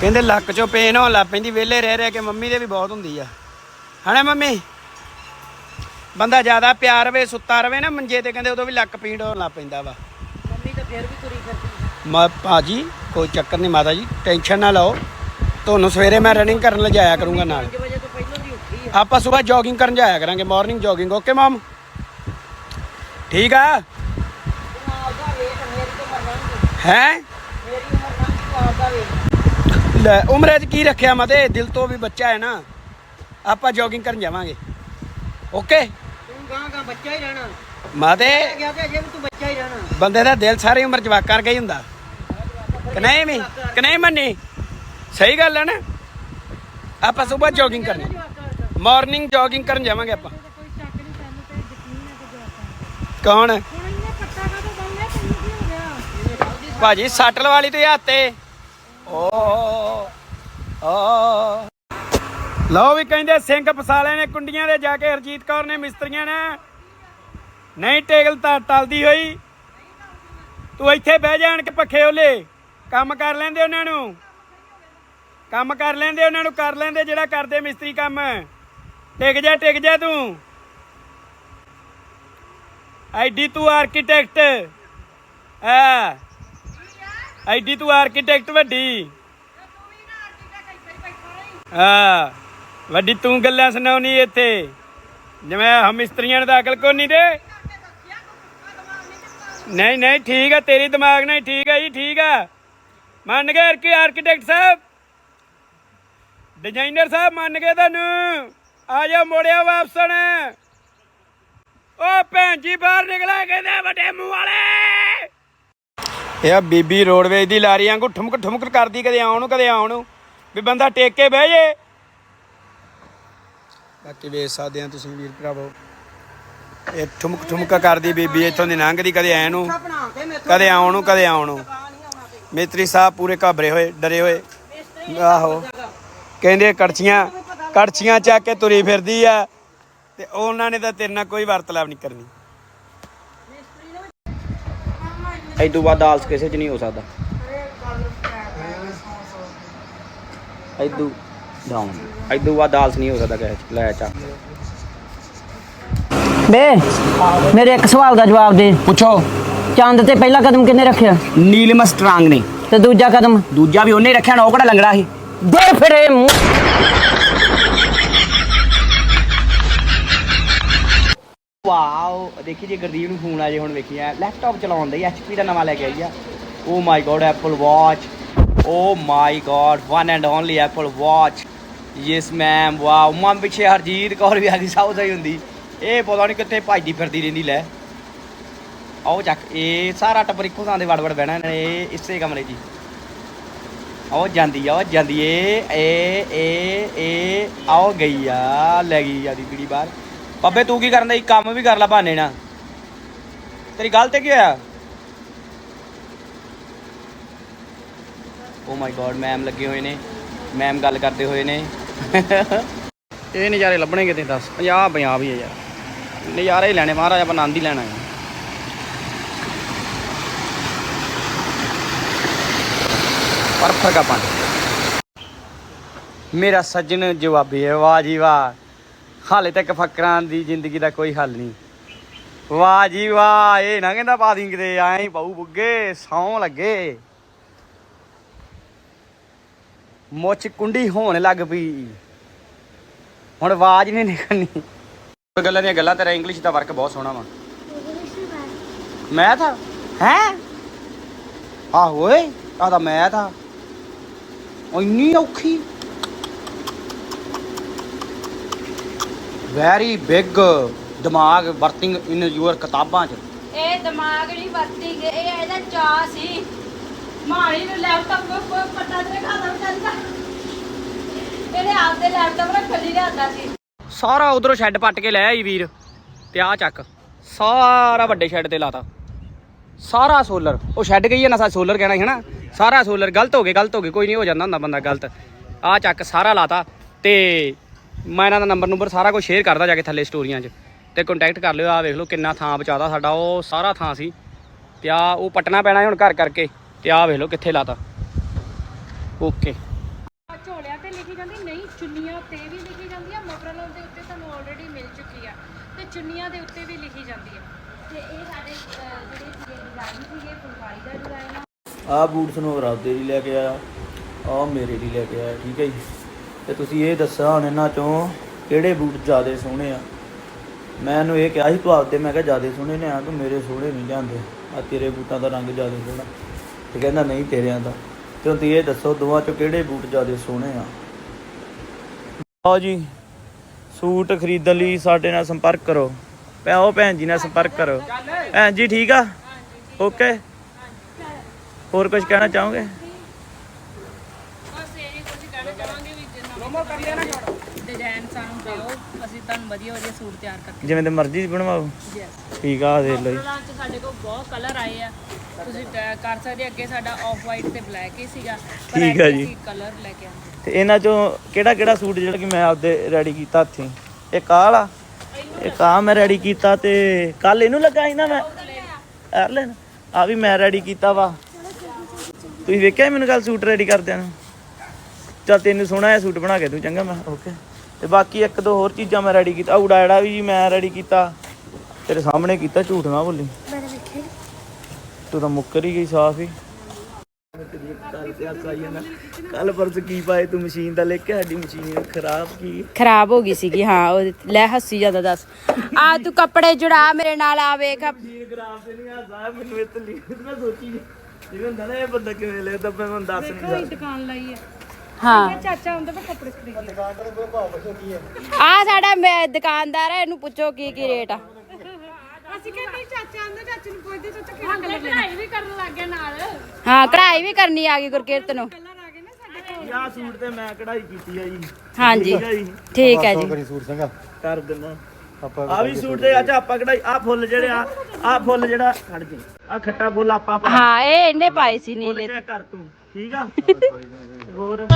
ਕਹਿੰਦੇ ਲੱਕ ਚੋਂ ਪੇਨ ਹੋਣ ਲੱਗ ਪੈਂਦੀ ਵਿਹਲੇ ਰਹਿ ਰਹਿ ਕੇ ਮੰਮੀ ਦੇ ਵੀ ਬਹੁਤ ਹੁੰਦੀ ਆ। ਹਣੇ ਮੰਮੀ? ਬੰਦਾ ਜ਼ਿਆਦਾ ਪਿਆਰ ਰਵੇ ਸੁੱਤਾ ਰਵੇ ਨਾ ਮੰਜੇ ਤੇ ਕਹਿੰਦੇ ਉਦੋਂ ਵੀ ਲੱਕ ਪੀੜ ਹੋਣ ਲੱਗ ਪੈਂਦਾ ਵਾ। ਮੰਮੀ ਤਾਂ ਫੇਰ ਵੀ ਤੁਰੀ ਫਿਰਦੀ ਮਾ ਭਾਜੀ ਕੋਈ ਚੱਕਰ ਨਹੀਂ ਮਾਤਾ ਜੀ ਟੈਨਸ਼ਨ ਨਾ ਲਓ। ਤੁਹਾਨੂੰ ਸਵੇਰੇ ਮੈਂ ਰਨਿੰਗ ਕਰਨ ਲਿਜਾਇਆ ਕਰੂੰਗਾ ਨਾਲ। 5 ਵਜੇ ਤੋਂ ਪਹਿਲਾਂ ਦੀ ਉੱਠੀ ਆ। ਆਪਾਂ ਸਵੇਰ ਜੋਗਿੰਗ ਕਰਨ ਜਾਇਆ ਕਰਾਂਗੇ ਮਾਰਨਿੰਗ ਜੋਗਿੰਗ ਓਕੇ ਮਮ ਠੀਕ ਆ? ਹੈ? ਮੇਰੀ ਉਮਰ ਨਾ ਤੂੰ ਆਪਦਾ ਵੇਖ। ਲੈ ਉਮਰੇ 'ਚ ਕੀ ਰੱਖਿਆ ਮਤੇ ਦਿਲ ਤੋਂ ਵੀ ਬੱਚਾ ਹੈ ਨਾ। ਆਪਾਂ ਜੋਗਿੰਗ ਕਰਨ ਜਾਵਾਂਗੇ। ਓਕੇ ਤੂੰ ਗਾਂ ਗਾਂ ਬੱਚਾ ਹੀ ਰਹਿਣਾ। ਮਾਤੇ ਗਿਆ ਤੇ ਅਜੇ ਵੀ ਤੂੰ ਬੱਚਾ ਹੀ ਰਹਿਣਾ। ਬੰਦੇ ਦਾ ਦਿਲ ਸਾਰੀ ਉਮਰ ਜਵਾਕ ਕਰਕੇ ਹੀ ਹੁੰਦਾ। ਕਿ ਨਹੀਂ ਵੀ ਕਿ ਨਹੀਂ ਮੰਨੀ? ਸਹੀ ਗੱਲ ਹੈ ਨਾ? ਆਪਾਂ ਸਵੇਰ ਜੋਗਿੰਗ ਕਰਨੀ। ਮਾਰਨਿੰਗ ਜੋਗਿੰਗ ਕਰਨ ਜਾਵਾਂਗੇ ਆਪਾਂ। ਕੋਈ ਸ਼ੱਕ ਨਹੀਂ ਸਾਨੂੰ ਤੇ ਯਕੀਨ ਹੈ ਕਿ ਜਵਾਕਾਂ ਕੌਣ? ਭਾਜੀ ਸੱਟਲ ਵਾਲੀ ਤੇ ਹੱਥ ਤੇ। ਓ ਓ ਲਓ ਵੀ ਕਹਿੰਦੇ ਸਿੰਘ ਫਸਾਲੇ ਨੇ ਕੁੰਡੀਆਂ ਦੇ ਜਾ ਕੇ ਹਰਜੀਤ ਕੌਰ ਨੇ ਮਿਸਤਰੀਆਂ ਨੇ। ਨਹੀਂ ਟੇਗਲ ਤਾਂ ਟਲਦੀ ਹੋਈ। ਤੂੰ ਇੱਥੇ ਬਹਿ ਜਾਣ ਕੇ ਪੱਖੇ ਓਲੇ। ਕੰਮ ਕਰ ਲੈਂਦੇ ਉਹਨਾਂ ਨੂੰ। ਕੰਮ ਕਰ ਲੈਂਦੇ ਉਹਨਾਂ ਨੂੰ, ਕਰ ਲੈਂਦੇ ਜਿਹੜਾ ਕਰਦੇ ਮਿਸਤਰੀ ਕੰਮ। ਟਿਕ ਜਾ ਟਿਕ ਜਾ ਤੂੰ। ਐਡੀ ਤੂੰ ਆਰਕੀਟੈਕਟ ਆ ਐਡੀ ਤੂੰ ਆਰਕੀਟੈਕਟ ਵੱਡੀ। ਹਾਂ, ਵੱਡੀ ਤੂੰ ਗੱਲਾਂ ਸੁਣਾਉਣੀ ਇੱਥੇ। ਜਿਵੇਂ ਹਮ ਮਿਸਤਰੀਆਂ ਨੂੰ ਅਕਲ ਕੋ ਨਹੀਂ ਦੇ। ਨਹੀਂ ਨਹੀਂ, ਠੀਕ ਆ, ਤੇਰੀ ਦਿਮਾਗ ਨਹੀਂ ਠੀਕ ਆ ਜੀ, ਠੀਕ ਆ। ਮੰਨ ਗਏ ਕਿ ਆਰਕੀਟੈਕਟ ਸਾਹਿਬ? ਡਿਜ਼ਾਈਨਰ ਸਾਹਿਬ ਮੰਨ ਗਏ ਤੁਹਾਨੂੰ ਆ ਜਾ ਮੋੜਿਆ ਵਾਪਸਣ ਓ ਭੈਣ ਜੀ, ਬਾਹਰ ਨਿਕਲਾ ਕਹਿੰਦੇ ਵੱਡੇ ਮੂੰਹ ਵਾਲੇ। ਇਹ ਆ ਬੀਬੀ ਰੋਡਵੇਜ ਦੀ ਲਾਰੀ ਵਾਂਗੂ ਠੁਮਕ ਠੁਮਕ ਕਰਦੀ, ਕਦੇ ਆਉਣ ਨੂੰ, ਕਦੇ ਆਉਣ ਨੂੰ। ਵੀ ਬੰਦਾ ਟੇਕ ਕੇ ਬਹਿ ਜੇ। ਬਾਕੀ ਵੇਖ ਸਕਦੇ ਆ ਤੁਸੀਂ ਵੀਰ ਭਰਾਵੋ। ਇਹ ਠੁਮਕ ਠੁਮਕ ਕਰਦੀ ਬੀਬੀ, ਇੱਥੋਂ ਦੀ ਲੰਘਦੀ, ਕਦੇ ਐ ਨੂੰ, ਕਦੇ ਆਉਣ ਨੂੰ, ਕਦੇ ਆਉਣ ਨੂੰ। ਮੇਤਰੀ ਸਾਹਿਬ ਪੂਰੇ ਘਾਬਰੇ ਹੋਏ, ਡਰੇ ਹੋਏ। ਆਹੋ। ਕਹਿੰਦੇ ਕੜਛੀਆਂ ਕੜਛੀਆਂ ਚੱਕ ਕੇ ਤੁਰੀ ਫਿਰਦੀ ਆ। ਤੇ ਉਹਨਾਂ ਨੇ ਤਾਂ ਤੇਰੇ ਨਾਲ ਕੋਈ ਵਰਤਲਾਵ ਨਹੀਂ ਕਰਨੀ। ਇਦੋਂ ਬਾਅਦ ਦਾਲ ਕਿਸੇ ਚ ਨਹੀਂ ਹੋ ਸਕਦਾ। ਇਦੋਂ ਡਾਊਨ 'ਚ ਨਹੀਂ ਹੋ ਸਕਦਾ ਕਿਸੇ ਚ ਲੈ ਚਾ ਬੇ ਮੇਰੇ ਇੱਕ ਸਵਾਲ ਦਾ ਜਵਾਬ ਦੇ। ਪੁੱਛੋ। ਚੰਦ ਤੇ ਪਹਿਲਾ ਕਦਮ ਕਿੰਨੇ ਰੱਖਿਆ? ਨੀਲਮ ਸਟਰਾਂਗ ਨੇ। ਤੇ ਦੂਜਾ ਕਦਮ? ਦੂਜਾ ਵੀ ਉਹਨੇ ਰੱਖਿਆ ਨਾ ਉਹ ਕਿਹੜਾ ਲੰਗੜਾ ਸੀ? ਦੇ ਫਿਰੇ ਮੂੰਹ। ਵਾਓ ਦੇਖੀ ਜੇ, ਗੁਰਦੀਪ ਨੂੰ ਫੋਨ ਆ ਜੇ, ਹੁਣ ਵੇਖੀ ਆ। ਲੈਪਟਾਪ ਚਲਾਉਣ ਦਾ ਐਚਪੀ ਦਾ ਨਵਾਂ ਲੈ ਕੇ ਆਈ ਆ। ਓ my God Apple watch oh my God one and only Apple watch yes ma'am wow hmm ਪਿੱਛੇ ਹਰਜੀਤ ਕੌਰ ਵੀ ਆ ਗਈ, ਸਾਊ ਸਹੀ ਹੁੰਦੀ। ਇਹ ਪਤਾ ਨਹੀਂ ਕਿੱਥੇ ਭੱਜਦੀ ਫਿਰਦੀ ਰਹਿੰਦੀ, ਲੈ। ਆਓ ਚੱਕ, ਇਹ ਸਾਰਾ ਟੱਬਰ ਇੱਕੋ ਥਾਂ ਦੇ ਵੜ ਵੜ ਬਹਿਣਾ ਇਹਨਾਂ ਨੇ ਇਹ ਇਸੇ ਕਮਰੇ 'ਚ ਆਓ, ਜਾਂਦੀ ਆ ਉਹ ਜਾਂਦੀ ਏ ਏ ਏ ਏ, ਆਓ, ਗਈ ਆ, ਲੈ ਗਈ ਆਦੀ ਪੀੜੀ ਬਾਹਰ। ਬਾਬੇ ਤੂੰ ਕੀ ਕਰਨ ਦਾ ਕੰਮ ਵੀ ਕਰ ਲੈ ਬਹਾਨੇ ਨਾਲ। ਤੇਰੀ ਗੱਲ ਤੇ ਕੀ ਹੋਇਆ? ਓ ਮਾਈ ਗॉड ਮੈਮ ਲੱਗੇ ਹੋਏ ਨੇ। ਮੈਮ ਗੱਲ ਕਰਦੇ ਹੋਏ ਨੇ। ਇਹ ਨਜ਼ਾਰੇ ਲੱਭਣੇ ਕਿਤੇ ਦੱਸ। 50 50 ਵੀ ਹੈ ਯਾਰ। ਨਜ਼ਾਰੇ ਹੀ ਲੈਣੇ, ਮਹਾਰਾਜ ਆਪਾਂ ਆਨੰਦ ਹੀ ਲੈਣਾ ਹੈ। ਪਰ ਫ਼ਰਕ ਆਪਾਂ ਮੇਰਾ ਸੱਜਣ ਜਵਾਬੀ ਹੈ, ਵਾਹ ਜੀ ਵਾਹ। ਹਾਲੇ ਤੱਕ ਫਕਰਾਂ ਦੀ ਜ਼ਿੰਦਗੀ ਦਾ ਕੋਈ ਹੱਲ ਨਹੀਂ। ਵਾਹ ਜੀ ਵਾਹ ਇਹ ਨਾ ਕਹਿੰਦਾ ਪਾ ਦੀ ਕਿਤੇ ਐਂ ਹੀ ਪਾਉ ਬੁੱਗੇ ਸੌਂ ਲੱਗੇ। ਮੁੱਛ ਕੁੰਡੀ ਹੋਣ ਲੱਗ ਪਈ। ਹੁਣ ਆਵਾਜ਼ ਨਹੀਂ ਨਿਕਲਣੀ। ਗੱਲਾਂ ਦੀਆਂ ਗੱਲਾਂ ਤੇਰਾ ਇੰਗਲਿਸ਼ ਦਾ ਵਰਕ ਬਹੁਤ ਸੋਹਣਾ ਵਾ। ਮੈਥ ਹੈ? ਆਹੋ ਓਏ ਆ ਤਾਂ ਮੈਥ ਆ। ਉਹ ਇੰਨੀ ਔਖੀ। ਵੈਰੀ ਬਿਗ ਦਿਮਾਗ ਵਰਤਿੰਗ ਇਨ ਯੂਅਰ ਕਿਤਾਬਾਂ ਚ। ਇਹ ਦਿਮਾਗ ਨਹੀਂ ਵਰਤੀ ਗਏ ਇਹ ਇਹਦਾ ਚਾਹ ਸੀ। ਮਾਣੀ ਨੂੰ ਲੈਪਟਾਪ ਕੋ ਪੱਟਾ ਤੇ ਖਾਦਾ ਚੱਲਦਾ ਇਹਨੇ ਆਪਦੇ ਲੈਪਟਾਪ ਰੱਖ ਲਈ ਲਿਆਂਦਾ ਸੀ। ਸਾਰਾ ਉਧਰੋਂ ਸ਼ੈੱਡ ਪੱਟ ਕੇ ਲੈ ਆਈ ਵੀਰ ਤੇ ਆ ਚੱਕ ਸਾਰਾ ਵੱਡੇ ਸ਼ੈੱਡ ਤੇ ਲਾਤਾ। ਸਾਰਾ ਸੋਲਰ ਉਹ ਛੱਡ ਗਈ ਹੈ ਨਾ ਸਾ ਸੋਲਰ ਕਹਿਣਾ ਸੀ ਹਨਾ? ਸਾਰਾ ਸੋਲਰ ਗਲਤ ਹੋ ਗਏ ਗਲਤ ਹੋ ਗਏ ਕੋਈ ਨਹੀਂ ਹੋ ਜਾਂਦਾ ਹੁੰਦਾ ਬੰਦਾ ਗਲਤ। ਆ ਚੱਕ ਸਾਰਾ ਲਾਤਾ ਤੇ ਮੈਂ ਇਹਨਾਂ ਦਾ ਨੰਬਰ ਨੰਬਰ ਸਾਰਾ ਕੁਝ ਸ਼ੇਅਰ ਕਰਦਾ ਜਾ ਕੇ ਥੱਲੇ ਸਟੋਰੀਆਂ 'ਚ। ਤੇ ਕੰਟੈਕਟ ਕਰ ਲਿਓ ਆ ਵੇਖ ਲਓ ਕਿੰਨਾ ਥਾਂ ਬਚਾਦਾ ਸਾਡਾ ਉਹ ਸਾਰਾ ਥਾਂ ਸੀ। ਤੇ ਆ ਉਹ ਪਟਣਾ ਪੈਣਾ ਹੁਣ ਘਰ ਕਰਕੇ ਤੇ ਆ ਵੇਖ ਲਓ ਕਿੱਥੇ ਲਾਤਾ। ਓਕੇ ਝੋਲਿਆਂ ਤੇ ਲਿਖੀ ਜਾਂਦੀ ਨਹੀਂ ਚੁੰਨੀਆਂ ਤੇ ਵੀ ਲਿਖੀ ਜਾਂਦੀ ਆ ਮਫਰਲਾਂ ਦੇ ਉੱਤੇ ਤੁਹਾਨੂੰ ਆਲਰੇਡੀ ਮਿਲ ਚੁੱਕੀ ਆ। ਤੇ ਚੁੰਨੀਆਂ ਦੇ ਉੱਤੇ ਵੀ ਲਿਖੀ ਜਾਂਦੀ ਆ। ਤੇ ਇਹ ਸਾਡੇ ਜਿਹੜੇ ਸੀਗੇ ਡਿਜ਼ਾਈਨ ਸੀਗੇ ਫੁਲਕਾਰੀ ਦਾ ਡਿਜ਼ਾਈਨ ਆ। ਆਹ ਬੂਟ ਤੁਹਾਨੂੰ ਰਾਤੇ ਦੀ ਲੈ ਕੇ ਆਇਆ ਆਹ ਮੇਰੇ ਲਈ ਲੈ ਕੇ ਆਇਆ ਠੀਕ ਹੈ ਜੀ। ਤੇ ਤੁਸੀਂ ਇਹ ਦੱਸਿਆ ਹੁਣ ਇਹਨਾਂ ਚੋਂ ਕਿਹੜੇ ਬੂਟ ਜ਼ਿਆਦਾ ਸੋਹਣੇ ਆ। ਮੈਂ ਇਹਨੂੰ ਇਹ ਕਿਹਾ ਸੀ ਤੂੰ ਆਪਦੇ ਮੈਂ ਕਿਹਾ ਜ਼ਿਆਦਾ ਸੋਹਣੇ ਨੇ ਆ ਤੂੰ ਮੇਰੇ ਸੋਹਣੇ ਨਹੀਂ ਲਿਆਂਦੇ। ਆ ਤੇਰੇ ਬੂਟਾਂ ਦਾ ਰੰਗ ਜ਼ਿਆਦਾ ਸੋਹਣਾ। ਤੇ ਕਹਿੰਦਾ ਨਹੀਂ ਤੇਰਿਆਂ ਦਾ। ਤੇ ਹੁਣ ਤੁਸੀਂ ਇਹ ਦੱਸੋ ਦੋਵਾਂ ਚੋਂ ਕਿਹੜੇ ਬੂਟ ਜ਼ਿਆਦਾ ਸੋਹਣੇ ਆ। ਆਓ ਜੀ ਸੂਟ ਖਰੀਦਣ ਲਈ ਸਾਡੇ ਨਾਲ ਸੰਪਰਕ ਕਰੋ। ਉਹ ਭੈਣ ਜੀ ਨਾਲ ਸੰਪਰਕ ਕਰੋ। ਭੈਣ ਜੀ ਠੀਕ ਆ? ਓਕੇ? ਹੋਰ ਕੁਝ ਕਹਿਣਾ ਚਾਹੋਗੇ ਬਸ ਇਹ ਕੁਝ ਕਹਿਣਾ ਚਾਹਾਂਗੇ ਵੀ ਜਿੰਨਾ ਡਿਜ਼ਾਈਨ ਸਾਨੂੰ ਦਿਓ ਅਸੀਂ ਤੁਹਾਨੂੰ ਵਧੀਆ ਵਧੀਆ ਸੂਟ ਤਿਆਰ ਕਰਕੇ ਜਿਵੇਂ ਤੇ ਮਰਜ਼ੀ ਬਣਵਾਓ। ਯੈਸ ਠੀਕ ਆ ਆਹ ਦੇਖ ਲਓ ਜੀ। ਕਲਰਾਂ 'ਚ ਸਾਡੇ ਕੋਲ ਬਹੁਤ ਕਲਰ ਆਏ ਆ। ਤੁਸੀਂ ਟ- ਕਰ ਸਕਦੇ ਅੱਗੇ ਸਾਡਾ ਆਫ ਵਾਈਟ ਤੇ ਬਲੈਕ ਹੀ ਸੀਗਾ। ਪਰ ਠੀਕ ਆ ਜੀ। ਕਲਰ ਲੈ ਕੇ ਆਂਦੇ ਤੇ ਇਹਨਾਂ ਚੋਂ ਕਿਹੜਾ ਕਿਹੜਾ ਸੂਟ ਜਿਹੜਾ ਕਿ ਮੈਂ ਆਪਦੇ ਰੈਡੀ ਕੀਤਾ ਹੱਥੀਂ ਇੱਕ ਆਹ ਵਾਲਾ ਇੱਕ ਆਹ ਮੈਂ ਰੈਡੀ ਕੀਤਾ ਤੇ ਕੱਲ ਇਹਨੂੰ ਲੱਗਾ ਸੀ ਨਾ ਮੈਂ। ਐਰਲਨ ਆ ਵੀ ਮੈਂ ਰੈਡੀ ਕੀਤਾ ਵਾ। ਤੁਸੀਂ ਵੇਖਿਆ ਮੈਨੂੰ ਕੱਲ ਸੂਟ ਰੈਡੀ ਕਰਦਿਆਂ ਨੂੰ? ਚੱਲ ਤੈਨੂੰ ਸੋਹਣਾ ਜਿਹਾ ਸੂਟ ਬਣਾ ਕੇ ਦੂੰ ਚੰਗਾ ਮੈਂ। ਓਕੇ ਤੇ ਬਾਕੀ ਇੱਕ ਦੋ ਹੋਰ ਚੀਜ਼ਾਂ ਮੈਂ ਰੈਡੀ ਕੀਤਾ। ਉਡਾ ਜਿਹੜਾ ਵੀ ਮੈਂ ਰੈਡੀ ਕੀਤਾ ਤੇਰੇ ਸਾਹਮਣੇ ਕੀਤਾ ਝੂਠ ਨਾ ਬੋਲੀ। ਤੂੰ ਤਾਂ ਮੁੱਕਰ ਹੀ ਗਈ ਸਾਫ਼ ਹੀ। ਕੱਲ ਪਰਸ ਕੀ ਪਾਏ ਤੂੰ ਮਸ਼ੀਨ ਦਾ ਲੈ ਕੇ? ਸਾਡੀ ਮਸ਼ੀਨ ਖਰਾਬ ਕੀ? ਖਰਾਬ ਹੋ ਗਈ ਸੀਗੀ ਹਾਂ ਉਹ ਲੈ ਹੱਸੀ ਜਾਂਦਾ ਦੱਸ। ਆ ਤੂੰ ਕੱਪੜੇ ਜੁੜਾ ਮੇਰੇ ਨਾਲ ਆ ਵੇਖ। ਮਸ਼ੀਨ ਖਰਾਬ ਤੇ ਨਹੀਂ ਆ ਸਾਹਿਬ ਮੈਨੂੰ ਇਹ ਤਾਂ ਲਿਖ। ਮੈਂ ਸੋਚੀ ਜਿਵੇਂ ਹੁੰਦਾ ਨਾ ਇਹ ਬੰਦਾ ਕਿਵੇਂ ਲੈਦਾ ਮੈਂ ਤੁਹਾਨੂੰ ਦੱਸ ਨਹੀਂ ਦੁਕਾਨ ਲਈ ਆ ਹਾਂ। ਚਾਚਾ ਹੁੰਦਾ ਤਾਂ ਕੱਪੜੇ ਖਰੀਦ ਆ ਸਾਡਾ ਮੈਂ ਦੁਕਾਨਦਾਰ ਹੈ ਇਹਨੂੰ ਪੁੱਛੋ ਕੀ ਕੀ ਰੇਟ ਆ। ਅਸੀਂ ਕਹਿੰਦੇ ਚਾਚਾ ਆਂਦਾ ਚਾਚੇ ਨੂੰ ਪੁੱਛਦੇ ਚਾਚਾ ਕਿਹੜਾ ਕਲਰ ਲੈਣਾ? ਵੀ ਕਰਨ ਲੱਗ ਗਿਆ ਨਾਲ। ਹਾਂ ਕਢਾਈ ਵੀ ਕਰਨੀ ਆ ਗਈ ਗੁਰਕੀਰਤ ਨੂੰ। ਕਲਰ ਆ ਗਏ ਨਾ ਸਾਡੇ ਕੋਲ। ਆਹ ਸੂਟ ਤੇ ਮੈਂ ਕਢਾਈ ਕੀਤੀ ਆ ਜੀ। ਹਾਂਜੀ ਠੀਕ ਆ ਜੀ। ਠੀਕ ਹੈ ਜੀ। ਕਰੀ ਸੂਟ ਸੰਗਾ ਕਰ ਦਿੰਦਾ। ਆਪਾਂ ਆ ਵੀ ਸੂਟ ਤੇ ਅੱਛਾ ਆਪਾਂ ਕਢਾਈ ਆ ਫੁੱਲ ਜਿਹੜੇ ਆ ਆ ਫੁੱਲ ਜਿਹੜਾ ਖੜ ਜੀ ਆ ਖੱਟਾ ਫੁੱਲ ਆਪਾਂ ਪਾ ਹਾਂ ਇਹ ਇਹਨੇ ਪਾਏ ਸੀ ਨੀਲੇ ਚੈੱਕ ਕਰ ਤੂੰ। ਠੀਕ ਆ? ਹੋਰ?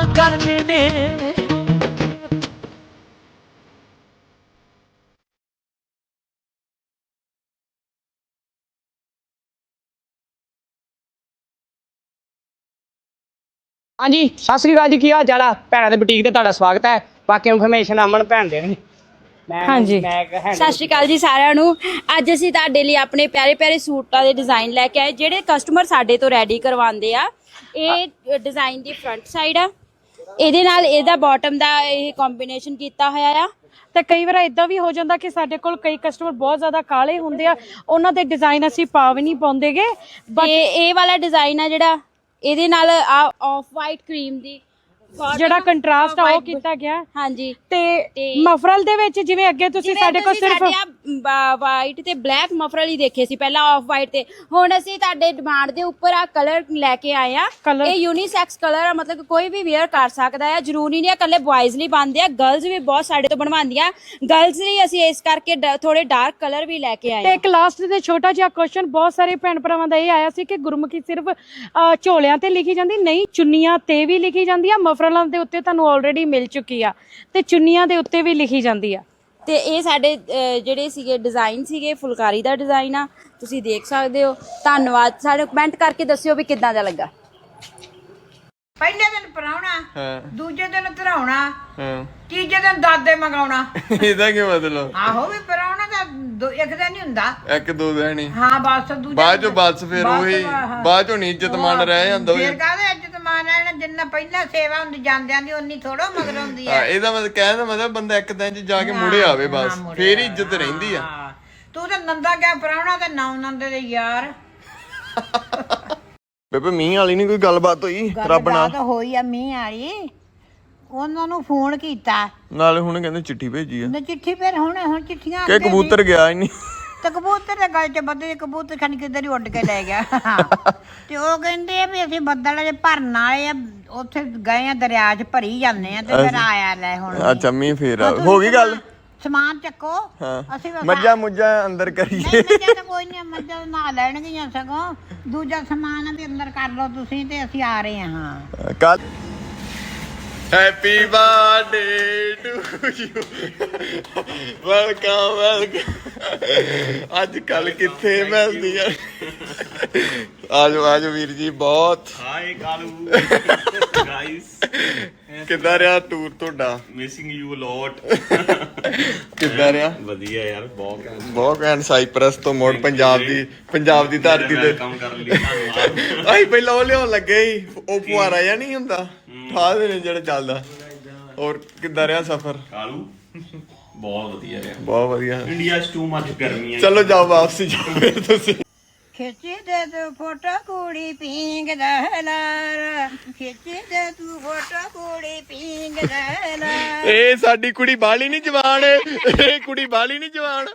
ਹਾਂਜੀ ਸਤਿ ਸ੍ਰੀ ਅਕਾਲ ਜੀ ਕੀ ਹਾਲ ਚਾਲ ਆ? ਭੈਣਾਂ ਦੇ ਬੁਟੀਕ ਤੇ ਤੁਹਾਡਾ ਸਵਾਗਤ ਹੈ। ਬਾਕੀ ਇਨਫੋਰਮੇਸ਼ਨ ਅਮਨ ਭੈਣ ਦੇਣਗੇ ਮੈਂ ਹਾਂਜੀ। ਮੈਂ ਸਤਿ ਸ਼੍ਰੀ ਅਕਾਲ ਜੀ ਸਾਰਿਆਂ ਨੂੰ। ਅੱਜ ਅਸੀਂ ਤੁਹਾਡੇ ਲਈ ਆਪਣੇ ਪਿਆਰੇ ਪਿਆਰੇ ਸੂਟਾਂ ਦੇ ਡਿਜ਼ਾਈਨ ਲੈ ਕੇ ਆਏ ਜਿਹੜੇ ਕਸਟਮਰ ਸਾਡੇ ਤੋਂ ਰੈਡੀ ਕਰਵਾਉਂਦੇ ਆ। ਇਹ ਡਿਜ਼ਾਈਨ ਦੀ ਫਰੰਟ ਸਾਈਡ ਆ। ਇਹਦੇ ਨਾਲ ਇਹਦਾ ਬਾਟਮ ਦਾ ਇਹ ਕੰਬੀਨੇਸ਼ਨ ਕੀਤਾ ਹੋਇਆ ਆ। ਤੇ ਕਈ ਵਾਰ ਇਦਾਂ ਵੀ ਹੋ ਜਾਂਦਾ ਕਿ ਸਾਡੇ ਕੋਲ ਕਈ ਕਸਟਮਰ ਬਹੁਤ ਜ਼ਿਆਦਾ ਕਾਲੇ ਹੁੰਦੇ ਆ। ਉਹਨਾਂ ਦੇ ਡਿਜ਼ਾਈਨ ਅਸੀਂ ਪਾ ਵੀ ਨਹੀਂ ਪਾਉਂਦੇਗੇ। ਤੇ ਇਹ ਵਾਲਾ ਡਿਜ਼ਾਈਨ ਆ ਜਿਹੜਾ ਇਹਦੇ ਨਾਲ ਆ ਆਫ ਵਾਈਟ ਕਰੀਮ ਦੀ ਜਿਹੜਾ ਕੰਟਰਾਸਟ ਆ ਉਹ ਕੀਤਾ ਗਿਆ। ਹਾਂਜੀ। ਤੇ ਤੇ- ਮਫਰਲ ਦੇ ਵਿੱਚ ਜਿਵੇਂ ਅੱਗੇ ਤੁਸੀਂ ਸਾਡੇ ਕੋਲ ਸਿਰਫ ਵਾਈਟ ਤੇ ਬਲੈਕ ਮਫਰਲ ਹੀ ਦੇਖੇ ਸੀ ਪਹਿਲਾਂ ਆਫ ਵਾਈਟ ਤੇ। ਹੁਣ ਅਸੀਂ ਤੁਹਾਡੇ ਡਿਮਾਂਡ ਦੇ ਉੱਪਰ ਆ ਕਲਰ ਲੈ ਕੇ ਆਏ ਆ। ਇਹ ਯੂਨੀਸੈਕਸ ਕਲਰ ਆ ਮਤਲਬ ਕੋਈ ਵੀ ਵੇਅਰ ਕਰ ਸਕਦਾ ਹੈ ਜ਼ਰੂਰੀ ਨਹੀਂ ਹੈ ਇਕੱਲੇ ਬॉयਜ਼ ਲਈ ਬਣਦੇ ਆ ਗਰਲਸ ਵੀ ਬਹੁਤ ਸਾਡੇ ਤੋਂ ਬਣਵਾਉਂਦੀਆਂ। ਗਰਲਸ ਲਈ ਅਸੀਂ ਇਸ ਕਰਕੇ ਥੋੜੇ ਡਾਰਕ ਕਲਰ ਵੀ ਲੈ ਕੇ ਆਏ ਤੇ ਇੱਕ ਲਾਸਟ ਦੇ ਛੋਟਾ ਜਿਹਾ ਕੁਐਸਚਨ ਬਹੁਤ ਸਾਰੇ ਭੈਣ ਭਰਾਵਾਂ ਦਾ ਇਹ ਆਇਆ ਸੀ ਕਿ ਗੁਰਮੁਖੀ ਸਿਰਫ ਝੋਲਿਆਂ ਤੇ ਲਿਖੀ ਜਾਂਦੀ ਨਹੀਂ ਚੁੰਨੀਆਂ ਤੇ ਵੀ ਲਿਖੀ ਜਾਂਦੀ ਆ ਮਫਰਲਾਂ ਦੇ ਉੱਤੇ ਤੁਹਾਨੂੰ ਆਲਰੇਡੀ ਮਿਲ ਚੁੱਕੀ ਆ ਤੇ ਚੁੰਨੀਆਂ ਦੇ ਉੱਤੇ ਵੀ ਲਿਖੀ ਜਾਂਦੀ ਆ। ਤੇ ਇਹ ਸਾਡੇ ਅਹ, ਜਿਹੜੇ ਸੀਗੇ ਡਿਜ਼ਾਈਨ ਸੀਗੇ ਫੁਲਕਾਰੀ ਦਾ ਡਿਜ਼ਾਈਨ ਆ ਤੁਸੀਂ ਦੇਖ ਸਕਦੇ ਹੋ। ਧੰਨਵਾਦ ਸਾਡੇ ਕਮੈਂਟ ਕਰਕੇ ਦੱਸਿਓ ਵੀ ਕਿੱਦਾਂ ਦਾ ਲੱਗਾ। ਪਹਿਲੇ ਦਿਨ ਪਰਾਉਣਾ ਹਾਂ। ਦੂਜੇ ਦਿਨ ਧਰਾਉਣਾ ਹਾਂ। ਤੀਜੇ ਦਿਨ ਦਾਦੇ ਮੰਗਾਉਣਾ। ਇਹਦਾ ਕੀ ਮਤਲਬ? ਆਹੋ ਵੀ ਪਰਾਉਣਾ ਦੋ- ਇੱਕ ਦਿਨ ਹੀ ਹੁੰਦਾ। ਇੱਕ ਦੋ ਦਿਨ ਹੀ। ਹਾਂ ਬਸ ਦੂਜੇ ਬਾਅਦ ਚੋਂ ਬਸ ਫਿਰ ਉਹੀ ਹਾਂ। ਬਾਅਦ ਚੋਂ ਨੀ ਇੱਜ਼ਤ ਮਾਨ ਰਹਿ ਜਾਂਦਾ ਫਿਰ ਉਹ ਕਾਹਦੇ ਇੱਜ਼ਤ ਮਾਨ ਰਹਿਣਾ ਜਿੰਨਾ ਪਹਿਲਾਂ ਸੇਵਾ ਹੁੰਦੀ ਜਾਂਦਿਆਂ ਦੀ ਉਨੀ ਥੋੜੋ ਮਗਰ ਹੁੰਦੀ ਹਾਂ। ਹੈ ਇਹਦਾ ਮਤਲਬ ਕਹਿਣ ਦਾ ਮਤਲਬ ਬੰਦਾ ਇੱਕ ਦਿਨ ਚ ਜਾ ਕੇ ਮੁੜੇ ਆਵੇ ਬਸ ਫੇਰ ਹੀ ਇੱਜ਼ਤ ਰਹਿੰਦੀ ਆ। ਹਾਂ। ਤੂੰ ਤਾਂ ਨੰਦਾ ਗਿਆ ਪਰਾਉਣਾ ਤੇ ਨੌ ਨੰਦੇ ਦੇ ਯਾਰ। ਬੇਬੇ ਮੀਂਹ ਵਾਲੀ ਨਹੀਂ ਕੋਈ ਗੱਲਬਾਤ ਹੋਈ? ਰੱਬ ਨਾਲ ਤਾਂ ਹੋਈ ਆ ਮੀਂਹ ਵਾਲੀ। ਉਹਨਾਂ ਨੂੰ ਫੋਨ ਕੀਤਾ। ਨਾਲੇ ਹੁਣ ਕਹਿੰਦੇ ਚਿੱਠੀ ਭੇਜੀ ਆ। ਉਹਨੇ ਚਿੱਠੀ ਫਿਰ ਹੁਣ ਹੁਣ ਚਿੱਠੀਆਂ ਕਿ ਅੱਗੇ ਕਬੂਤਰ ਗਿਆ ਹੀ ਨਹੀਂ। ਤੇ ਕਬੂਤਰ ਦੇ ਗਲ 'ਚ ਬੱਦਲ ਕਬੂਤਰ ਖਾਨੀ ਕਿੱਧਰ ਹੀ ਉੱਡ ਕੇ ਲੈ ਗਿਆ। ਤੇ ਉਹ ਕਹਿੰਦੇ ਆ ਵੀ ਅਸੀਂ ਬੱਦਲ ਜੇ ਭਰਨ ਵਾਲੇ ਆ ਉੱਥੇ ਗਏ ਆ ਦਰਿਆ 'ਚ ਭਰੀ ਜਾਂਦੇ ਆ ਤੇ ਫਿਰ ਆਇਆ ਲੈ ਹੁਣ। ਅੱਛਾ ਮੀਂਹ ਫੇਰ ਆ। ਹੋ ਗਈ ਗੱਲ? ਸਮਾਨ ਚੱਕੋ। ਹਾਂ। ਅਸੀਂ ਵਸਾ- ਮੱਝਾਂ ਮੁੱਝਾਂ ਅੰਦਰ ਨਹੀਂ ਕਰੀਏ ਮੱਝਾਂ ਤਾਂ ਕੋਈ ਨਹੀਂ ਮੱਝਾਂ ਨਾ ਲੈਣਗੀਆਂ ਸਗੋਂ। ਦੂਜਾ ਸਮਾਨ ਵੀ ਅੰਦਰ ਕਰ ਲਓ ਤੁਸੀਂ ਤੇ ਅਸੀਂ ਆ ਰਹੇ ਹਾਂ। ਕੱਲ happy birthday to you welcome welcome ਅੱਜ ਕੱਲ ਕਿੱਥੇ ਮਿਲਦੀਆਂ? ਆਜੋ ਆਜੋ ਵੀਰ ਜੀ ਬਹੁਤ। ਹਾਏ ਕਾਲੂ। ਗਾਇਸ ਕਿੱਦਾਂ ਰਿਹਾ ਟੂਰ ਤੁਹਾਡਾ? ਮਿਸਿੰਗ ਯੂ ਲੋਟ ਕਿੱਦਾਂ ਰਿਹਾ? ਵਧੀਆ ਯਾਰ ਬਹੁਤ ਬਹੁਤ ਘੈਂਟ ਸਾਈਪਰਸ ਤੋਂ ਮੋੜ ਪੰਜਾਬ ਦੀ ਪੰਜਾਬ ਦੀ ਧਰਤੀ ਤੇ। ਕੰਮ ਕਰਨ ਲਈ ਧੰਨਵਾਦ ਅਸੀਂ ਪਹਿਲਾਂ ਉਹ ਲਿਆਉਣ ਲੱਗੇ ਸੀ ਉਹ ਫੁਆਰਾ ਜਾਂ ਨਹੀਂ ਹੁੰਦਾ? ਠਾ ਦੇ ਨੇ ਜਿਹੜਾ ਚੱਲਦਾ। ਹੋਰ ਕਿੱਦਾਂ ਰਿਹਾ ਸਫ਼ਰ? ਕਾਲੂ ਬਹੁਤ ਵਧੀਆ ਰਿਹਾ। ਬਹੁਤ ਵਧੀਆ। ਇੰਡੀਆ 'ਚ ਟੂ ਮੱਚ ਗਰਮੀ ਹੈ। ਚਲੋ ਜਾਓ ਵਾਪਸ ਜਾਓ ਫਿਰ ਤੁਸੀਂ। ਖਿੱਚੀ ਦੇ ਤੂੰ ਫੋਟੋ ਕੁੜੀ ਪਿੰਗ ਦਾ ਲਾਰ। ਖਿੱਚੀ ਦੇ ਤੂੰ ਫੋਟੋ ਕੁੜੀ ਪਿੰਗ ਦਾ ਲਾਰ। ਇਹ ਸਾਡੀ ਕੁੜੀ ਬਾਲੀ ਨਹੀਂ ਜਵਾਨ ਇਹ ਕੁੜੀ ਬਾਲੀ ਨਹੀਂ ਜਵਾਨ।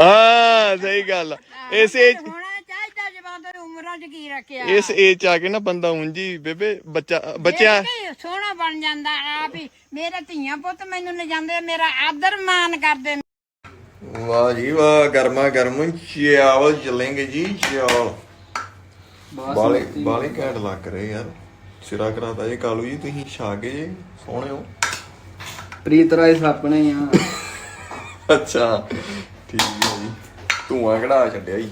ਹਾਂ ਸਹੀ ਗੱਲ ਆ। ਇਸ ਏਜ ਹੋਣਾ ਚਾਹੀਦਾ ਜਵਾਨ ਤੇ ਉਮਰਾਂ 'ਚ ਕੀ ਰੱਖਿਆ। ਇਸ ਏਜ ਚ ਆ ਕੇ ਨਾ ਬੰਦਾ ਉਂਝੀ ਬੇਬੇ ਬੱਚਾ ਬੱਚਿਆ। ਕੇ ਸੋਹਣਾ ਬਣ ਜਾਂਦਾ ਆਪ ਹੀ। ਮੇਰੇ ਧੀਆਂ ਪੁੱਤ ਮੈਨੂੰ ਲੈ ਜਾਂਦੇ ਮੇਰਾ ਆਦਰ ਮਾਨ ਕਰਦੇ ਵਾਹ ਜੀ ਵਾਹ ਗਰਮਾ ਗਰਮ ਚਾਵਲ ਚਲेंगे ਜੀ ਚਾਵਲ ਬਾਲੇ ਬਾਲੇ ਘੈਂਟ ਲੱਗ ਰਹੇ ਯਾਰ। ਸਿਰਾ ਕਰਾਤਾ ਜੀ ਕਾਲੂ ਜੀ ਤੁਸੀਂ ਛਾ ਕੇ ਜੇ ਸੋਹਣੇ ਹੋ। ਪ੍ਰੀਤ ਰਾਏ ਸਾਪਣੇ ਆ। ਅੱਛਾ ਠੀਕ ਹੈ ਜੀ। ਧੂਆਂ ਕਢਾ ਛੱਡਿਆ ਜੀ।